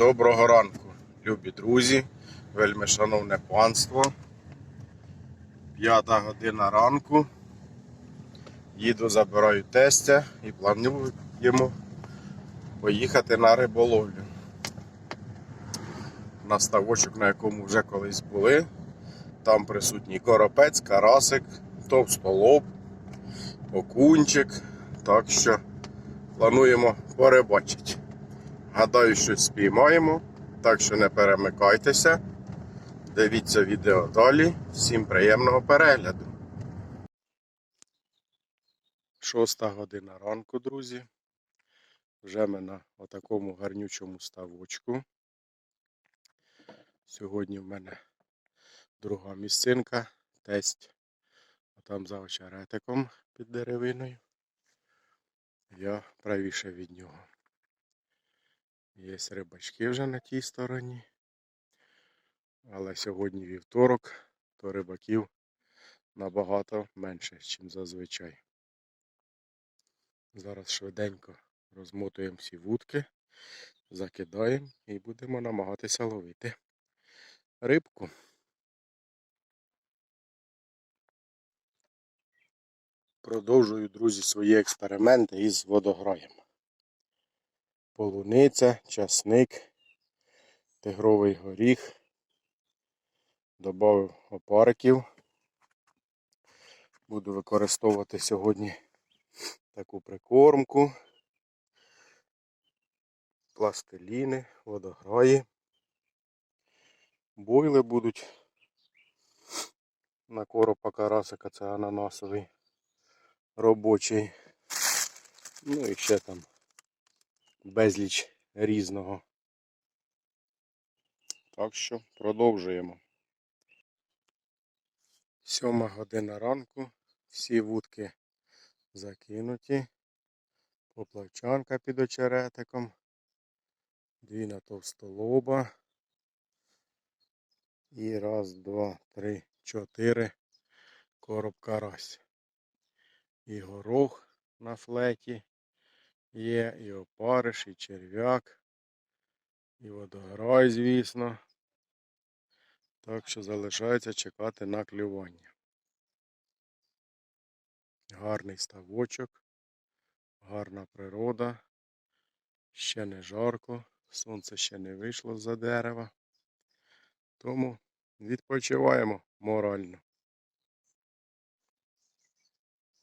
Доброго ранку, любі друзі, вельми шановне панство. П'ята година ранку. Їду, забираю тестя і плануємо поїхати на риболовлю. На ставочок, на якому вже колись були. Там присутній коропець, карасик, товстолоб, окунчик. Так що плануємо порибачити. Гадаю, щось спіймаємо, так що не перемикайтеся. Дивіться відео далі. Всім приємного перегляду. Шоста година ранку, друзі. Вже ми на отакому гарнючому ставочку. Сьогодні в мене друга місцинка, тесть. Там за очеретиком під деревиною. Я правіше від нього. Є рибачки вже на тій стороні. Але сьогодні вівторок, то рибаків набагато менше, ніж зазвичай. Зараз швиденько розмотуємо всі вудки, закидаємо і будемо намагатися ловити рибку. Продовжую, друзі, свої експерименти із водограєм полуниця, часник, тигровий горіх. Добавив опариків. Буду використовувати сьогодні таку прикормку, пластиліни, водограї. Бойли будуть на коропа карасика, це ананасовий робочий. Ну і ще там безліч різного. Так що продовжуємо. Сьома година ранку. Всі вудки закинуті. Поплавчанка під очеретиком. Дві на товстолоба. І раз, два, три, чотири. Короб карась. І горох на флеті. Є і опариш, і черв'як, і водограй, звісно. Так що залишається чекати на клювання. Гарний ставочок, гарна природа, ще не жарко, сонце ще не вийшло за дерева. Тому відпочиваємо морально.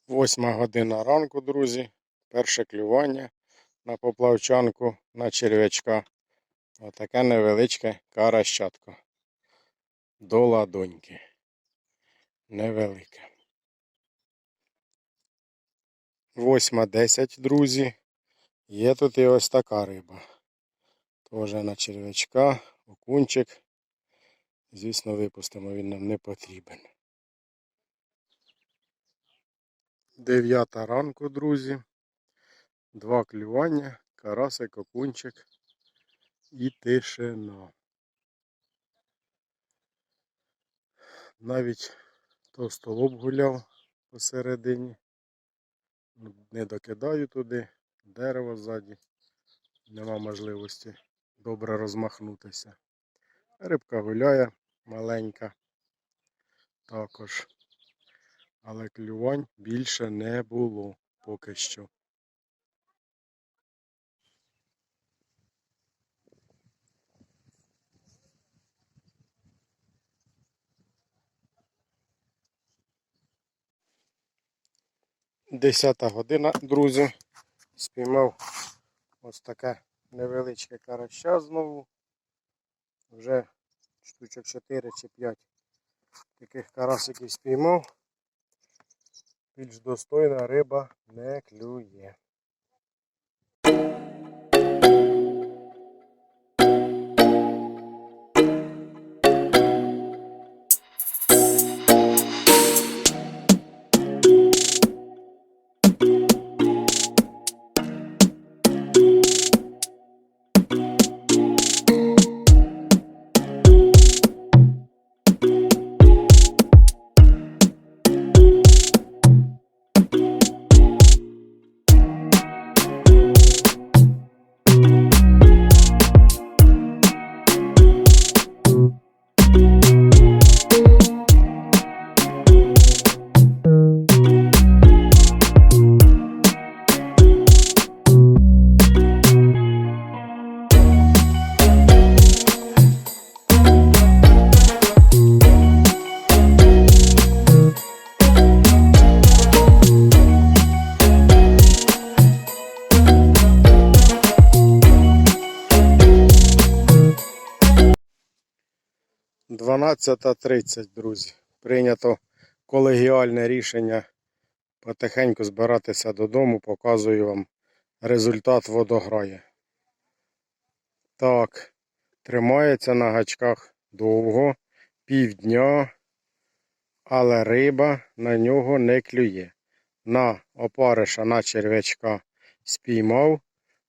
Восьма година ранку, друзі. Перше клювання на поплавчанку на черв'ячка. Отаке невеличке каращатко. До ладоньки. Невелике. Восьма десять, друзі. Є тут і ось така риба. Тоже на черв'ячка, окунчик. Звісно, випустимо, він нам не потрібен. Дев'ята ранку, друзі. Два клювання, карасик, окунчик і тишина. Навіть товстолоб гуляв посередині. Не докидаю туди, дерево ззаді. Нема можливості добре розмахнутися. Рибка гуляє маленька також. Але клювань більше не було поки що. Десята година, друзі. Спіймав ось таке невеличке караща знову. Вже штучок 4 чи 5 таких карасиків спіймав. Більш достойна риба не клює. 12.30, друзі. Прийнято колегіальне рішення потихеньку збиратися додому. Показую вам результат водограю. Так, тримається на гачках довго, півдня, але риба на нього не клює. На опариша, на черв'ячка спіймав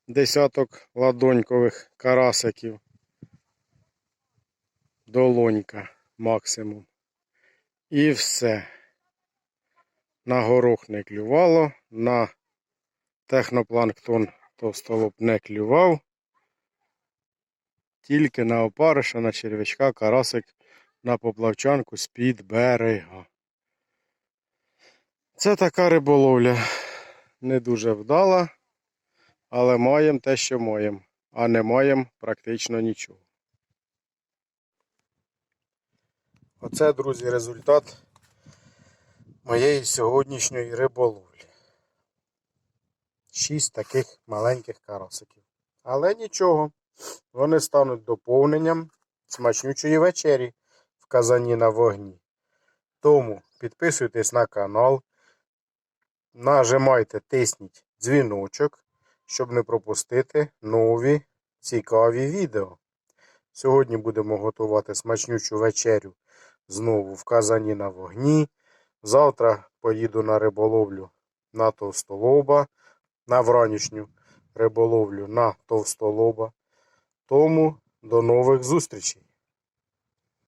десяток ладонькових карасиків. Долонька максимум. І все. На горох не клювало, на технопланктон товстолоб не клював. Тільки на опариша, на черв'ячка, карасик на поплавчанку з-під берега. Це така риболовля. Не дуже вдала, але маємо те, що маємо, а не маємо практично нічого. Оце, друзі, результат моєї сьогоднішньої риболовлі. Шість таких маленьких карасиків. Але нічого, вони стануть доповненням смачнючої вечері в казані на вогні. Тому підписуйтесь на канал, нажимайте, тисніть дзвіночок, щоб не пропустити нові цікаві відео. Сьогодні будемо готувати смачнючу вечерю знову в казані на вогні. Завтра поїду на риболовлю на товстолоба, на вранішню риболовлю на товстолоба. Тому до нових зустрічей!